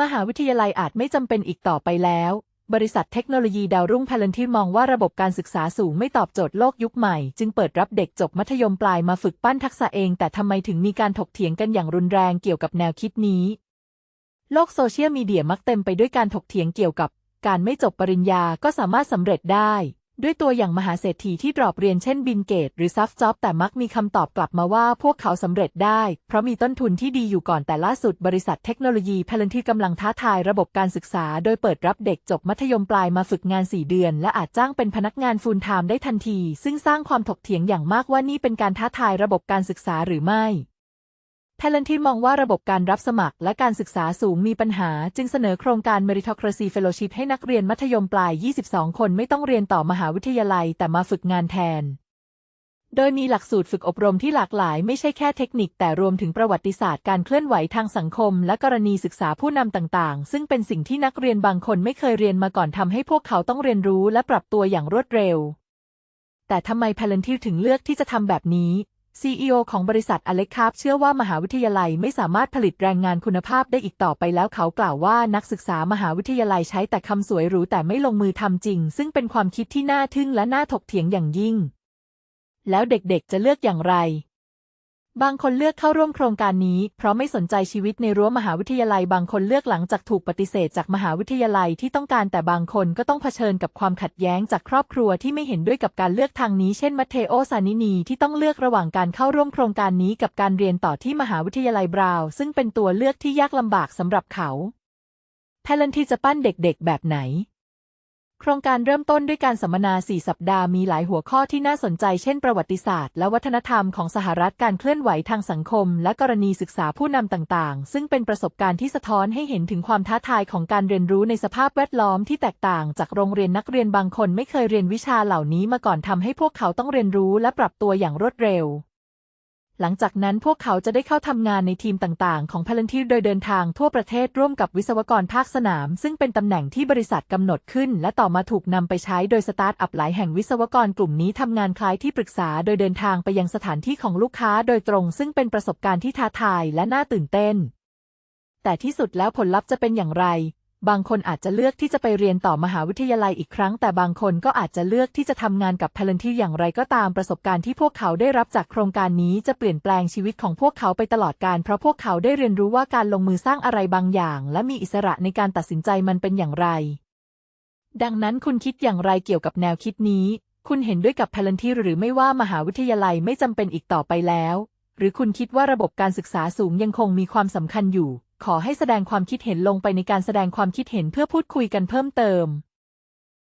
มหาวิทยาลัยอาจไม่จำเป็นอีกต่อไปแล้ว บริษัทเทคโนโลยีดาวรุ่งพลันที่มองว่าระบบการศึกษาสูงไม่ตอบโจทย์โลกยุคใหม่ จึงเปิดรับเด็กจบมัธยมปลายมาฝึกปั้นทักษะเอง แต่ทำไมถึงมีการถกเถียงกันอย่างรุนแรงเกี่ยวกับแนวคิดนี้ โลกโซเชียลมีเดียมักเต็มไปด้วยการถกเถียงเกี่ยวกับ การไม่จบปริญญาก็สามารถสำเร็จได้ ด้วยตัวอย่างมหาเศรษฐีที่ดรอปเรียนเช่นบินเกต หรือซัฟจ็อบแต่มักมีคำตอบกลับมาว่าพวกเขาสำเร็จได้ เพราะมีต้นทุนที่ดีอยู่ก่อนแต่ล่าสุดบริษัทเทคโนโลยีพลันที่กำลังท้าทายระบบการศึกษา โดยเปิดรับเด็กจบมัธยมปลายมาฝึกงาน 4 เดือน และอาจจ้างเป็นพนักงานฟูลไทม์ได้ทันที ซึ่งสร้างความถกเถียงอย่างมากว่านี่เป็นการท้าทายระบบการศึกษาหรือไม่ แพลนทีมองว่าระบบการรับสมัครและการศึกษาสูงมีปัญหา จึงเสนอโครงการ Meritocracy Fellowship ให้นักเรียนมัธยมปลาย 22 คนไม่ต้องเรียนต่อมหาวิทยาลัยแต่มาฝึกงานแทน โดยมีหลักสูตรฝึกอบรมที่หลากหลาย ไม่ใช่แค่เทคนิค แต่รวมถึงประวัติศาสตร์การเคลื่อนไหวทางสังคม และกรณีศึกษาผู้นำต่างๆ ซึ่งเป็นสิ่งที่นักเรียนบางคนไม่เคยเรียนมาก่อนทำให้พวกเขาต้องเรียนรู้และปรับตัวอย่างรวดเร็วแต่ทำไมพลันทิถึงเลือกที่จะทำแบบนี้ CEO ของบริษัทอเล็กคาบเชื่อว่ามหาวิทยาลัยไม่สามารถผลิตแรงงานคุณภาพได้อีกต่อไปแล้วเขากล่าวว่านักศึกษามหาวิทยาลัยใช้แต่คำสวยหรูแต่ไม่ลงมือทำจริง ซึ่งเป็นความคิดที่น่าทึ่งและน่าถกเถียงอย่างยิ่ง แล้วเด็กๆจะเลือกอย่างไร บางคนเลือกเข้าร่วมโครงการนี้ เพราะไม่สนใจชีวิตในรั้วมหาวิทยาลัย บางคนเลือกหลังจากถูกปฏิเสธจากมหาวิทยาลัยที่ต้องการแต่บางคนก็ต้องเผชิญกับความขัดแย้งจากครอบครัวที่ไม่เห็นด้วยกับการเลือกทางนี้ เช่นมัตเทโอซานินีที่ต้องเลือกระหว่างการเข้าร่วมโครงการนี้กับการเรียนต่อที่มหาวิทยาลัยบราว ซึ่งเป็นตัวเลือกที่ยากลำบากสำหรับเขาแพลนที่จะปั้นเด็กๆ แบบไหน โครงการเริ่มต้นด้วยการสัมมนา 4 สัปดาห์มีหลายหัวข้อที่น่าสนใจเช่นประวัติศาสตร์และวัฒนธรรมของสหรัฐการเคลื่อนไหวทางสังคม และกรณีศึกษาผู้นำต่างๆ ซึ่งเป็นประสบการณ์ที่สะท้อนให้เห็นถึงความท้าทายของการเรียนรู้ในสภาพแวดล้อมที่แตกต่างจากโรงเรียนนักเรียนบางคนไม่เคยเรียนวิชาเหล่านี้มาก่อนทำให้พวกเขาต้องเรียนรู้และปรับตัวอย่างรวดเร็ว หลังจากนั้นพวกเขาจะได้เข้าทำงานในทีมต่างๆ ของพลันทีโดยเดินทางทั่วประเทศร่วมกับวิศวกรภาคสนาม ซึ่งเป็นตำแหน่งที่บริษัทกำหนดขึ้น และต่อมาถูกนำไปใช้โดยสตาร์ทอัพหลายแห่งวิศวกรกลุ่มนี้ทำงานคล้ายที่ปรึกษาโดยเดินทางไปยังสถานที่ของลูกค้าโดยตรง ซึ่งเป็นประสบการณ์ที่ท้าทายและน่าตื่นเต้น แต่ที่สุดแล้วผลลัพธ์จะเป็นอย่างไร บางคนอาจจะเลือกที่จะไปเรียนต่อมหาวิทยาลัยอีกครั้ง แต่บางคนก็อาจจะเลือกที่จะทำงานกับพลันที่อย่างไรก็ตามประสบการณ์ที่พวกเขาได้รับจากโครงการนี้จะเปลี่ยนแปลงชีวิตของพวกเขาไปตลอดกาลเพราะพวกเขาได้เรียนรู้ว่าการลงมือสร้างอะไรบางอย่าง และมีอิสระในการตัดสินใจมันเป็นอย่างไร ดังนั้นคุณคิดอย่างไรเกี่ยวกับแนวคิดนี้ คุณเห็นด้วยกับพลันที่หรือไม่ว่ามหาวิทยาลัยไม่จำเป็นอีกต่อไปแล้ว หรือคุณคิดว่าระบบการศึกษาสูงยังคงมีความสำคัญอยู่ ขอให้แสดงความคิดเห็นลงไปในการแสดงความคิดเห็นเพื่อพูดคุยกันเพิ่มเติม